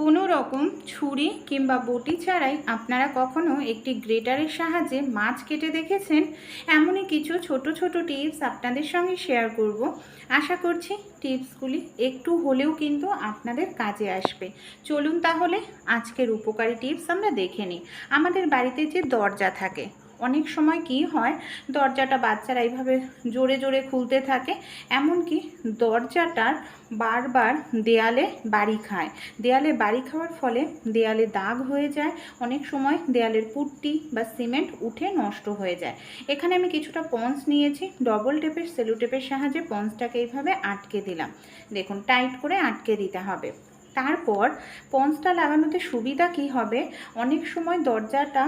কোনো রকম ছুরি কিংবা বটি ছাড়াই আপনারা কখনো একটি গ্রেটারের সাহায্যে মাছ কেটে দেখেছেন? এমনই কিছু ছোট ছোট টিপস আপনাদের সঙ্গে শেয়ার করব। আশা করছি টিপসগুলি একটু হলেও কিন্তু আপনাদের কাজে আসবে। চলুন তাহলে আজকের উপকারী টিপস আমরা দেখে নিই। আমাদের বাড়িতে যে দরজা থাকে অনেক সময় কি হয়, দরজাটা বাচ্চারা এইভাবে জোরে জোরে খুলতে থাকে, এমনকি দরজাটার বারবার দেয়ালে বাড়ি খায়। দেয়ালে বাড়ি খাওয়ার ফলে দেয়ালে দাগ হয়ে যায়, অনেক সময় দেয়ালের পুট্টি বা সিমেন্ট উঠে নষ্ট হয়ে যায়। এখানে আমি কিছুটা পন্স নিয়েছি, ডবল টেপের, সেলু টেপের সাহায্যে পন্সটাকে এইভাবে আটকে দিলাম। দেখুন, টাইট করে আটকে দিতে হবে। তারপর পন্সটা লাগানোতে সুবিধা কি হবে? অনেক সময় দরজাটা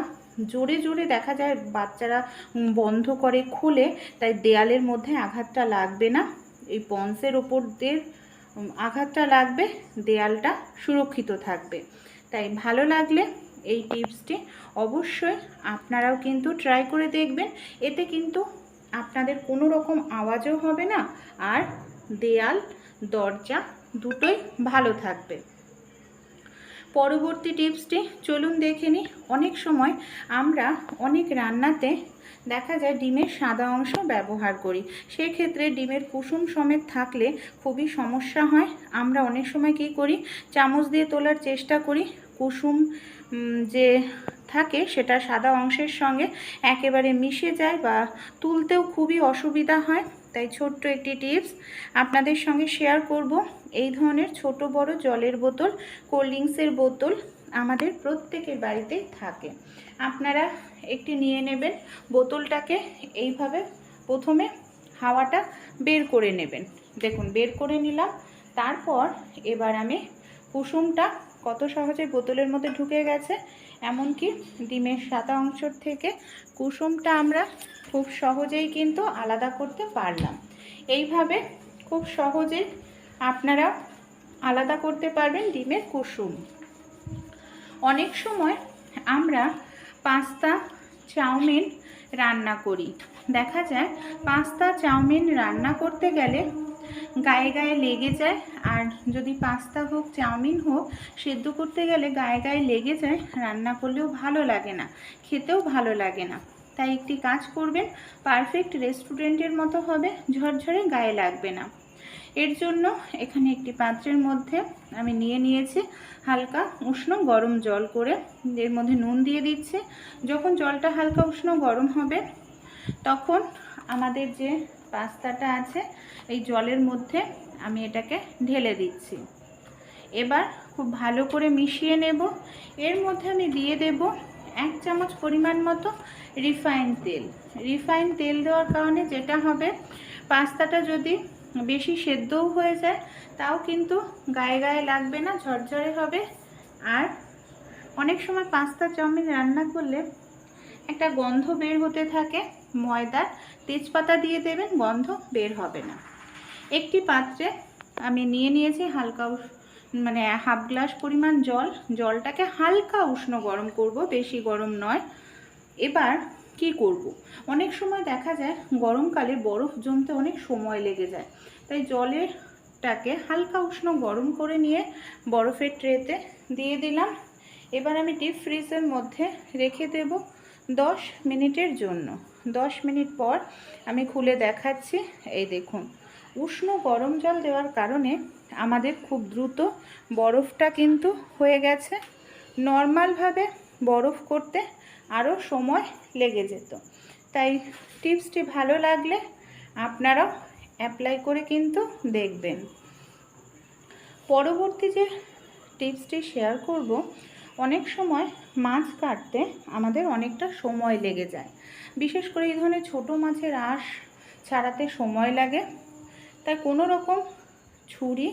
জোরে জোরে দেখা যায় বাচ্চারা বন্ধ করে, খুলে, তাই দেয়ালের মধ্যে আঘাতটা লাগবে না। এই পন্সের ওপর দিয়ে আঘাতটা লাগবে, দেয়ালটা সুরক্ষিত থাকবে। তাই ভালো লাগলে এই টিপসটি অবশ্যই আপনারাও কিন্তু ট্রাই করে দেখবেন। এতে কিন্তু আপনাদের কোনো রকম আওয়াজও হবে না, আর দেয়াল, দরজা দুটোই ভালো থাকবে। পরবর্তী টিপসটি চলুন দেখে নিই। অনেক সময় আমরা অনেক রান্নাতে দেখা যায় ডিমের সাদা অংশ ব্যবহার করি। সেক্ষেত্রে ডিমের কুসুম সমেত থাকলে খুবই সমস্যা হয়। আমরা অনেক সময় কী করি? চামচ দিয়ে তোলার চেষ্টা করি। কুসুম যে থাকে সেটা সাদা অংশের সঙ্গে একেবারে মিশে যায় বা তুলতেও খুবই অসুবিধা হয়। তাই ছোট্ট একটি টিপস আপনাদের সঙ্গে শেয়ার করব। এই ধরনের ছোট বড় জলের বোতল, কোল্ড ড্রিঙ্কসের বোতল আমাদের প্রত্যেকের বাড়িতেই থাকে। আপনারা একটি নিয়ে নেবেন, বোতলটাকে এইভাবে প্রথমে হাওয়াটা বের করে নেবেন। দেখুন, বের করে নিলাম, তারপর এবার আমি কুসুমটা কত সহজে বোতলের মধ্যে ঢুকে গেছে। এমনকি ডিমের সাদা অংশ থেকে কুসুমটা আমরা খুব সহজেই কিন্তু আলাদা করতে পারলাম। এইভাবে খুব সহজেই আপনারা আলাদা করতে পারবেন ডিমের কুসুম। অনেক সময় আমরা পাস্তা, চাউমিন রান্না করি। দেখা যায় পাস্তা, চাউমিন রান্না করতে গেলে গায়ে গায়ে লেগে যায় আর যদি পাস্তা হোক, চাউমিন হোক, সেদ্ধ করতে গেলে গায়ে গায়ে লেগে যায়, রান্না করলেও ভালো লাগে না, খেতেও ভালো লাগে না। তাই একটি কাজ করবেন পারফেক্ট রেস্টুরেন্টের মতো হবে, ঝরঝরে গায়ে লাগবে না। এর জন্য এখানে একটি পাত্রের মধ্যে আমি নিয়ে নিয়েছি হালকা উষ্ণ গরম জল করে, এর মধ্যে নুন দিয়ে দিচ্ছি। যখন জলটা হালকা উষ্ণ গরম হবে, তখন আমাদের যে পাস্তাটা আছে, এই জলের মধ্যে আমি এটাকে ঢেলে দিচ্ছি। এবার খুব ভালো করে মিশিয়ে নেব। এর মধ্যে আমি দিয়ে দেব এক চামচ পরিমাণ মতো রিফাইন তেল। রিফাইন তেল দেওয়ার কারণে যেটা হবে, পাস্তাটা যদি বেশি সেদ্ধও হয়ে যায়, তাও কিন্তু গায়ে গায়ে লাগবে না, ঝরঝরে হবে। আর অনেক সময় পাস্তা চাউমিন রান্না করলে একটা গন্ধ বের হতে থাকে ময়দার তেজপাতা দিয়ে দেবেন, গন্ধ বের হবে না। একটি পাত্রে আমি নিয়ে নিয়েছি হালকা মানে হাফ গ্লাস পরিমাণ জল। জলটাকে হালকা উষ্ণ গরম করব, বেশি গরম নয়। এবার কি করব। অনেক সময় দেখা যায় গরমকালে বরফ জমতে অনেক সময় লেগে যায়। তাই জলেরটাকে হালকা উষ্ণ গরম করে নিয়ে বরফের ট্রেতে দিয়ে দিলাম। এবার আমি ডিপ ফ্রিজের মধ্যে রেখে দেব দশ মিনিটের জন্য। দশ মিনিট পর আমি খুলে দেখাচ্ছি। এই দেখুন, উষ্ণ গরম জল দেওয়ার কারণে আমাদের খুব দ্রুত বরফটা কিন্তু হয়ে গেছে। নর্মালভাবে বরফ করতে আরও সময় লেগে যেত। তাই টিপসটি ভালো লাগলে আপনারাও অ্যাপ্লাই করে কিন্তু দেখবেন। পরবর্তী যে টিপসটি শেয়ার করব, অনেক সময় মাছ কাটতে আমাদের অনেকটা সময় লেগে যায়। বিশেষ করে এই ধরনের ছোটো মাছের আঁশ ছাড়াতে সময় লাগে। তাই কোনো রকম ছুরি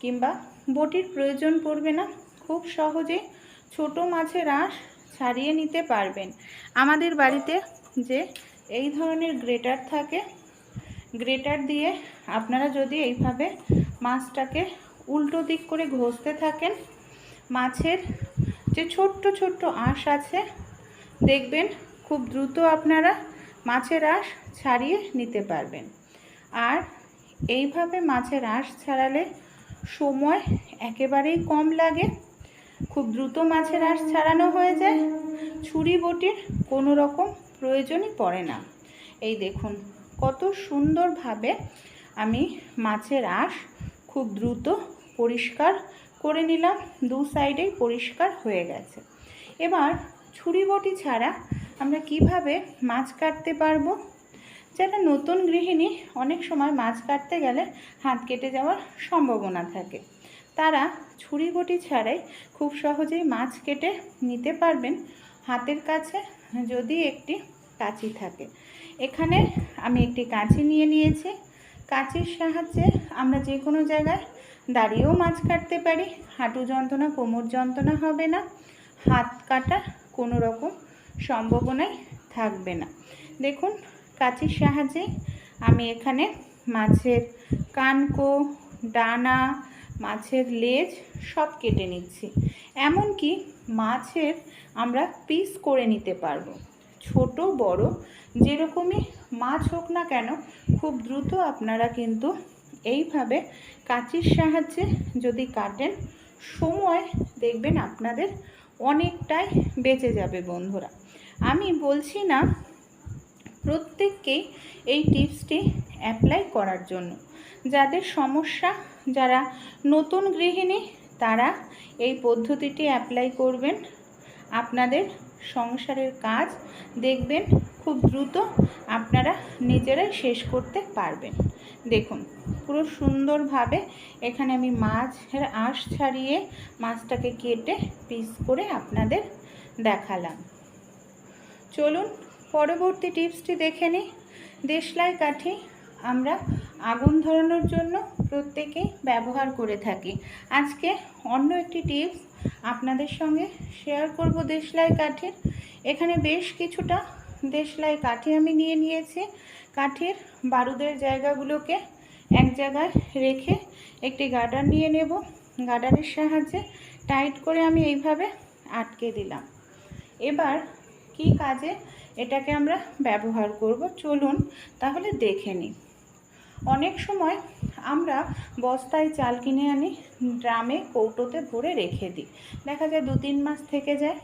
কিংবা বটির প্রয়োজন পড়বে না। খুব সহজেই ছোট মাছের আঁশ ছাড়িয়ে নিতে পারবেন। আমাদের বাড়িতে যে এই ধরনের গ্রেটার থাকে, গ্রেটার দিয়ে আপনারা যদি এইভাবে মাছটাকে উল্টো দিক করে ঘষতে থাকেন, মাছের যে ছোট্ট ছোট্ট আঁশ আছে, দেখবেন খুব দ্রুত আপনারা মাছের আঁশ ছাড়িয়ে নিতে পারবেন। আর এইভাবে মাছের আঁশ ছাড়ালে সময় একেবারেই কম লাগে। খুব দ্রুত মাছের আঁশ ছাড়ানো হয়ে যায়। ছুরি বটির কোনো রকম প্রয়োজনই পড়ে না। এই দেখুন, কত সুন্দরভাবে আমি মাছের আঁশ খুব দ্রুত পরিষ্কার করে নিলাম। দু সাইডেই পরিষ্কার হয়ে গেছে। এবার ছুরি বটি ছাড়া আমরা কীভাবে মাছ কাটতে পারব? যারা নতুন গৃহিণী অনেক সময় মাছ কাটতে গেলে হাত কেটে যাওয়ার সম্ভাবনা থাকে। তারা ছুরি বটি ছাড়াই খুব সহজেই মাছ কেটে নিতে পারবেন। হাতের কাছে যদি একটি কাঁচি থাকে। এখানে আমি একটি কাঁচি নিয়ে নিয়েছি। কাঁচির সাহায্যে আমরা যে কোনো জায়গায় দাঁড়িয়েও মাছ কাটতে পারি। হাঁটু যন্ত্রণা, কোমর যন্ত্রণা হবে না। হাত কাটা কোনো রকম সম্ভাবনাই থাকবে না। দেখুন কাঁচির সাহায্যে আমি এখানে মাছের কানকো, ডানা, মাছের লেজ সব কেটে নিচ্ছি। এমনকি মাছের আমরা পিস করে নিতে পারব। ছোট, বড়, যেরকমই মাছ হোক না কেন, খুব দ্রুত আপনারা কিন্তু এইভাবে কাঁচির সাহায্যে যদি কাটেন, সময় দেখবেন আপনাদের অনেকটাই বেঁচে যাবে বন্ধুরা। আমি বলছি না প্রত্যেককেই এই টিপসটি অ্যাপ্লাই করার জন্য। যাদের সমস্যা, যারা নতুন গৃহিণী, তারা এই পদ্ধতিটি অ্যাপ্লাই করবেন। আপনাদের সংসারের কাজ দেখবেন, খুব দ্রুত আপনারা নিজেরাই শেষ করতে পারবেন। দেখুন, পুরো সুন্দরভাবে এখানে আমি মাছের আঁশ ছাড়িয়ে মাছটাকে কেটে পিস করে আপনাদের দেখালাম। চলুন পরবর্তী টিপসটি দেখে নিই দেশলাই কাঠি আমরা আগুন ধরানোর জন্য প্রত্যেকেই ব্যবহার করে থাকি। আজকে অন্য একটি টিপস আপনাদের সঙ্গে শেয়ার করব দেশলাই কাঠির। এখানে বেশ কিছুটা দেশলাই কাঠি আমি নিয়ে নিয়েছি। কাঠির বারুদের জায়গাগুলোকে এক জায়গায় রেখে একটি গার্ডার নিয়ে নেব। গার্ডারের সাহায্যে টাইট করে আমি এইভাবে আটকে দিলাম। এবার কি কাজে এটাকে আমরা ব্যবহার করব। চলুন তাহলে দেখে নিই অনেক সময় আমরা বস্তায় চাল কিনে আনি, ড্রামে কৌটোতে ভরে রেখে দিই। দেখা যায় দু তিন মাস থেকে যায়,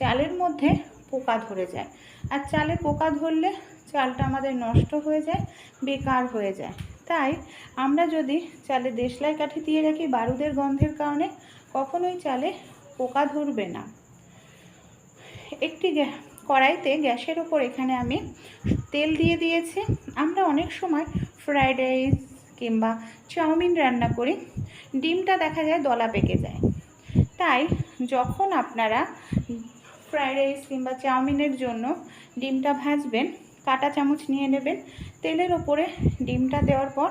চালের মধ্যে পোকা ধরে যায়। আর চালে পোকা ধরলে চালটা আমাদের নষ্ট হয়ে যায়, বেকার হয়ে যায়। তাই আমরা যদি চালে দেশলাই কাঠি দিয়ে রাখি বারুদের গন্ধের কারণে, কখনোই চালে পোকা ধরবে না। একটি কড়াইতে গ্যাসের ওপর এখানে আমি তেল দিয়ে দিয়েছি। আমরা অনেক সময় ফ্রাইড রাইস কিংবা চাউমিন রান্না করি, ডিমটা দেখা যায় দলা পেকে যায়। তাই যখন আপনারা ফ্রাইড রাইস কিংবা চাউমিনের জন্য ডিমটা ভাজবেন, কাটা চামচ নিয়ে নেবেন, তেলের ওপরে ডিমটা দেওয়ার পর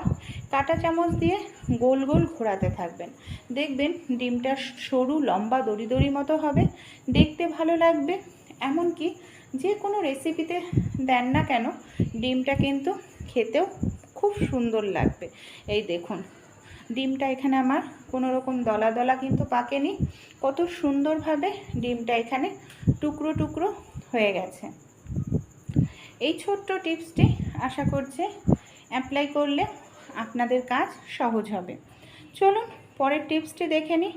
কাটা চামচ দিয়ে গোল গোল ঘোরাতে থাকবেন। দেখবেন ডিমটা সরু, লম্বা, দড়ি দড়ি মতো হবে। দেখতে ভালো লাগবে। এমনকি যে কোনো রেসিপিতে দেন না কেন, ডিমটা কিন্তু খেতেও খুব সুন্দর লাগবে। এই দেখুন, ডিমটা এখানে আমার কোনো রকম দলা দলা কিন্তু পাকেনি, কত সুন্দরভাবে ডিমটা এখানে টুকরো টুকরো হয়ে গেছে। এই ছোট্ট টিপসটি আশা করছে অ্যাপ্লাই করলে আপনাদের কাজ সহজ হবে। চলুন পরের টিপসটি দেখে নিই।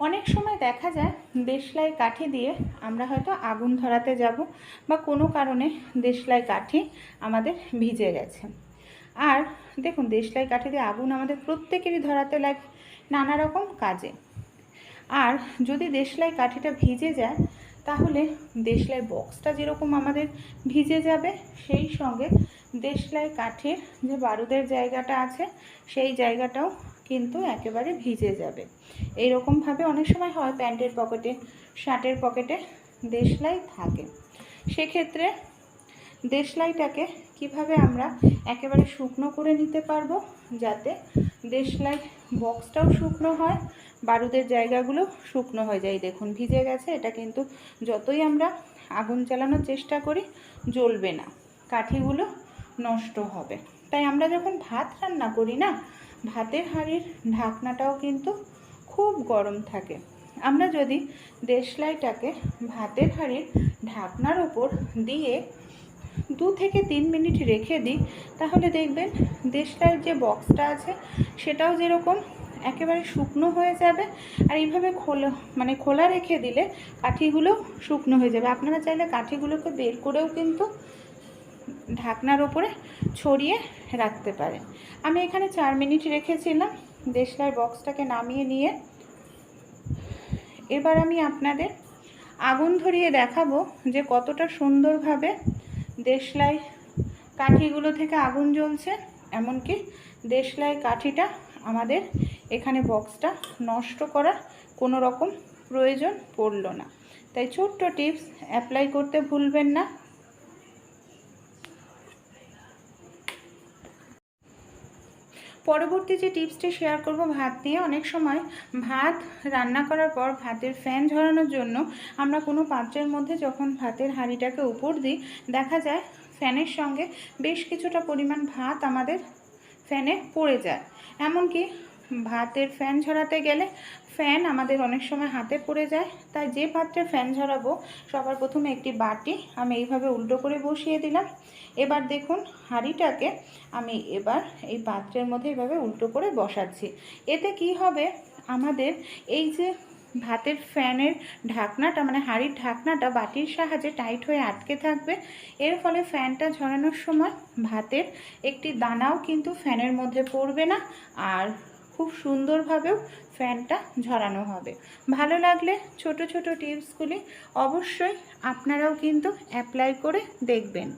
অনেক সময় দেখা যায় দেশলাই কাঠি দিয়ে আমরা হয়তো আগুন ধরাতে যাব বা কোনো কারণে দেশলাই কাঠি আমাদের ভিজে গেছে। আর দেখুন, দেশলাই কাঠি দিয়ে আগুন আমাদের প্রত্যেকেরই ধরাতে লাগে নানা রকম কাজে। আর যদি দেশলাই কাঠিটা ভিজে যায়, তাহলে দেশলাই বক্সটা যেরকম আমাদের ভিজে যাবে, সেই সঙ্গে দেশলাই কাঠের যে বারুদের জায়গাটা আছে, সেই জায়গাটাও কিন্তু একেবারে ভিজে যাবে। এই অনেক সময় হয় প্যান্টের পকেটে, শার্টের পকেটে দেশলাই থাকে। সেক্ষেত্রে দেশলাইটাকে কীভাবে আমরা একেবারে শুকনো করে নিতে পারব যাতে দেশলাই বক্সটাও শুকনো হয়, বারুদের জায়গাগুলো শুকনো হয়ে যায়। দেখুন, ভিজে গেছে। এটা কিন্তু যতই আমরা আগুন চালানোর চেষ্টা করি, জ্বলবে না। কাঠিগুলো নষ্ট হবে। তাই আমরা যখন ভাত রান্না করি না ভাতের হাঁড়ির ঢাকনাটাও কিন্তু খুব গরম থাকে। আমরা যদি দেশলাইটাকে ভাতের হাঁড়ির ঢাকনার ওপর দিয়ে দু থেকে তিন মিনিট রেখে দিই, তাহলে দেখবেন দেশলাইয়ের যে বক্সটা আছে, সেটাও যেরকম একেবারে শুকনো হয়ে যাবে। আর এইভাবে খোলা মানে খোলা রেখে দিলে কাঠিগুলো শুকনো হয়ে যাবে। আপনারা চাইলে কাঠিগুলোকে বের করেও কিন্তু ঢাকনার ওপরে ছড়িয়ে রাখতে পারেন আমি এখানে চার মিনিট রেখেছিলাম দেশলাই বক্সটাকে নামিয়ে নিয়ে। এবার আমি আপনাদের আগুন ধরিয়ে দেখাবো যে কতটা সুন্দরভাবে দেশলাই কাঠিগুলো থেকে আগুন জ্বলছে, এমনকি দেশলাই কাঠিটা আমাদের এখানে বক্সটা নষ্ট করার কোনো রকম প্রয়োজন পড়ল না। তাই ছোট্ট টিপস অ্যাপ্লাই করতে ভুলবেন না। পরবর্তী যে টিপসটি শেয়ার করব ভাত নিয়ে, অনেক সময় ভাত রান্না করার পর ভাতের ফ্যান ঝরানোর জন্য আমরা কোনো পাত্রের মধ্যে যখন ভাতের হাঁড়িটাকে উপর দিই, দেখা যায় ফ্যানের সঙ্গে বেশ কিছুটা পরিমাণ ভাত আমাদের ফ্যানে পড়ে যায়। এমনকি ভাতের ফ্যান ঝরাতে গেলে ফ্যান আমাদের অনেক সময় হাতে পড়ে যায়, তাই যে পাত্রে ফ্যান ঝরাবো, সবার প্রথমে একটি বাটি আমি এইভাবে উল্টো করে বসিয়ে দিলাম। এবার দেখুন হাঁড়িটাকে আমি এবার এই পাত্রের মধ্যে এভাবে উল্টো করে বসাচ্ছি। এতে কি হবে? আমাদের এই যে ভাতের ফ্যানের ঢাকনাটা মানে হাঁড়ির ঢাকনাটা বাটির সাহায্যে টাইট হয়ে আটকে থাকবে। এর ফলে ফ্যানটা ঝরানোর সময় ভাতের একটি দানাও কিন্তু ফ্যানের মধ্যে পড়বে না। আর খুব সুন্দরভাবেও ফ্যানটা ঝরানো হবে। ভালো লাগলে ছোট ছোট টিপসগুলি অবশ্যই আপনারাও কিন্তু অ্যাপ্লাই করে দেখবেন।